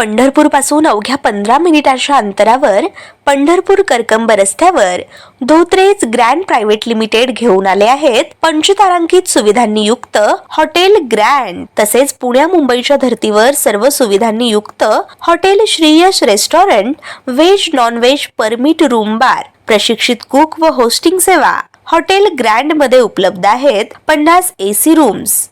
पंढरपूरपासून अवघ्या पंधरा मिनिटांच्या अंतरावर पंढरपूर करकंब रस्त्यावर धोत्रेज ग्रँड प्रायव्हेट लिमिटेड घेऊन आले आहेत. पंचतारांकित सुविधांनी युक्त हॉटेल ग्रँड. तसेच पुण्या मुंबईच्या धर्तीवर सर्व सुविधांनी युक्त hotel Shriyash restaurant veg non veg permit room bar प्रशिक्षित कुक व होस्टिंग सेवा. हॉटेल ग्रँडमध्ये उपलब्ध आहेत पन्नास एसी रूम्स.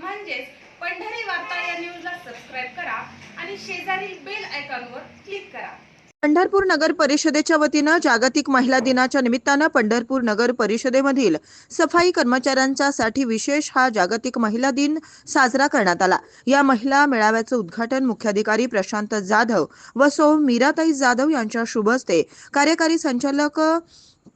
म्हणजेच पंढरी वार्ता या न्यूजला सबस्क्राईब करा आणि शेजारील बेल आयकॉनवर क्लिक करा. पंढरपूर नगर परिषदेच्या वतीनं जागतिक महिला दिनाच्या निमित्तानं पंढरपूर नगर परिषदेमधील सफाई कर्मचाऱ्यांचा साठी विशेष हा जागतिक महिला दिन साजरा करण्यात आला. या महिला मेळाव्याचं उद्घाटन मुख्याधिकारी प्रशांत जाधव व सौ मीराताई जाधव यांच्या शुभ हस्ते कार्यकारी संचालक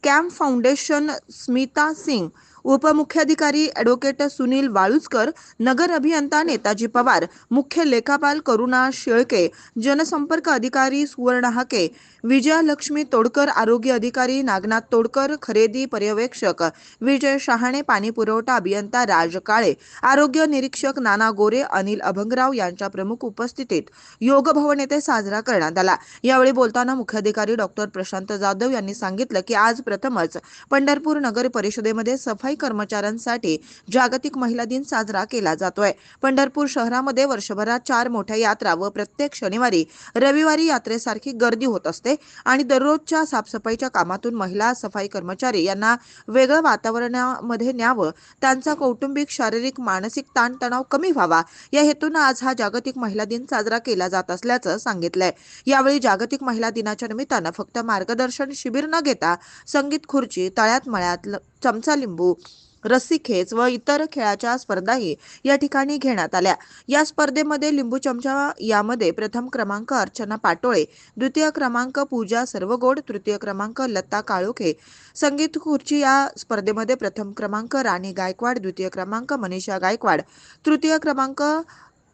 कॅम्प फाउंडेशन स्मिता सिंग उपमुख्याधिकारी ॲडव्होकेट सुनील वाळुजकर नगर अभियंता नेताजी पवार मुख्य लेखापाल करुणा शेळके जनसंपर्क अधिकारी सुवर्ण हाके विजयालक्ष्मी तोडकर आरोग्य अधिकारी नागनाथ तोडकर खरेदी पर्यवेक्षक विजय शहाणे पाणी पुरवठा अभियंता राज काळे आरोग्य निरीक्षक नाना गोरे अनिल अभंगराव यांच्या प्रमुख उपस्थितीत योग भवन येथे साजरा करण्यात आला. यावेळी बोलताना मुख्याधिकारी डॉक्टर प्रशांत जाधव यांनी सांगितलं की आज प्रथमच पंढरपूर नगर परिषदेमध्ये सफाई कर्मचाऱ्यांसाठी जागतिक महिला दिन साजरा केला जातोय. पंढरपूर शहरामध्ये वर्षभरात चार मोठ्या यात्रा व प्रत्येक शनिवारी रविवारी यात्रेसारखी गर्दी होत असते आणि दररोजच्या साफसफाईच्या कामातून महिला सफाई कर्मचारी यांना वेगळं वातावरणामध्ये न्यावं त्यांचा कौटुंबिक शारीरिक मानसिक ताणतणाव कमी व्हावा या हेतून आज हा जागतिक महिला दिन साजरा केला जात असल्याचं सांगितलंय. यावेळी जागतिक महिला दिनाच्या निमित्तानं फक्त मार्गदर्शन शिबिर न घेता संगीत खुर्ची तळ्यात मळ्यात चमचा लिंबू रस्सी खेच व इतर खेळाच्या स्पर्धाही या ठिकाणी घेण्यात आल्या. या स्पर्धेमध्ये लिंबू चमचा यामध्ये प्रथम क्रमांक अर्चना पाटोळे द्वितीय क्रमांक पूजा सर्वगोड तृतीय क्रमांक लता काळोखे. संगीत खुर्ची या स्पर्धेमध्ये प्रथम क्रमांक राणी गायकवाड द्वितीय क्रमांक मनीषा गायकवाड तृतीय क्रमांक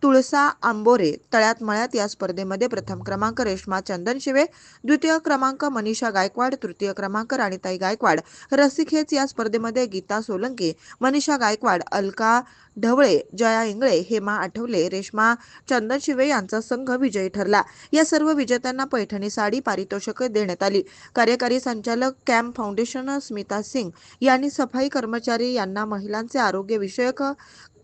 तुळसा आंबोरे तळ्यात मळ्यात या स्पर्धेमध्ये प्रथम क्रमांक रेश्मा चंदन शिवे द्वितीय क्रमांक मनीषा गायकवाड तृतीय क्रमांक राणीताई गायकवाड. रस्सीखेच या स्पर्धेमध्ये गीता सोलंकी मनीषा गायकवाड अलका ढवळे जया इंगळे हेमा आठवले रेश्मा चंदन शिवे यांचा संघ विजयी ठरला. या सर्व विजेत्यांना पैठणी साडी पारितोषिके देण्यात आली. कार्यकारी संचालक कॅम्प फाउंडेशन स्मिता सिंग यांनी सफाई कर्मचारी यांना महिलांचे आरोग्य विषयक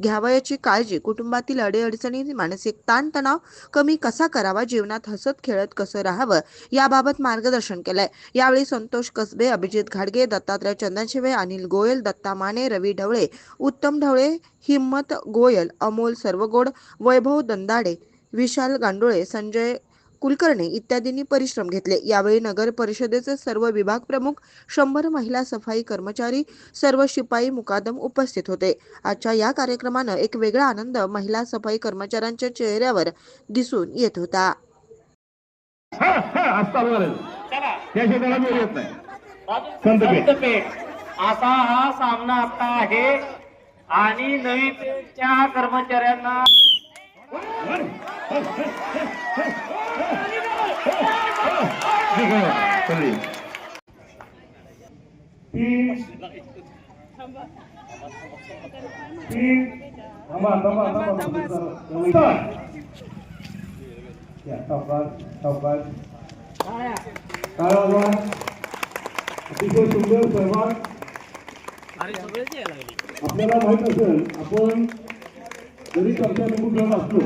घ्यावयाची काळजी. कुटुंबातील अडीअडचणी मानसिक ताणतणाव कमी कसा करावा? जीवनात हसत खेळत कसं राहावं? याबाबत मार्गदर्शन केलंय. यावेळी संतोष कसबे अभिजित घाडगे दत्तात्रय चंदनशिवे अनिल गोयल दत्ता माने रवी ढवळे उत्तम ढवळे हिम्मत गोयल अमोल सर्वगोड वैभव दंदाडे विशाल गांडोळे संजय कुलकर्णी इत्यादींनी परिश्रम घेतले. यावेळी नगर परिषदेचे सर्व विभाग प्रमुख शंभर महिला सफाई कर्मचारी सर्व शिपाई मुकादम उपस्थित होते. आजच्या या कार्यक्रमानं एक वेगळा आनंद महिला सफाई कर्मचाऱ्यांच्या चेहऱ्यावर दिसून येत होता. हा हा असा हा सामना आता आहे. आणि नवी कर्मचाऱ्यांना ठीक आहे, चलली. तीन तीन थांबा थांबा थांबा Start. या, सावकाश सावकाश टाळ्या वाजवा. अतिशय सुंदर सहभाग आपल्याला माहित असेल आपण जरी चर्चा निवडून असलो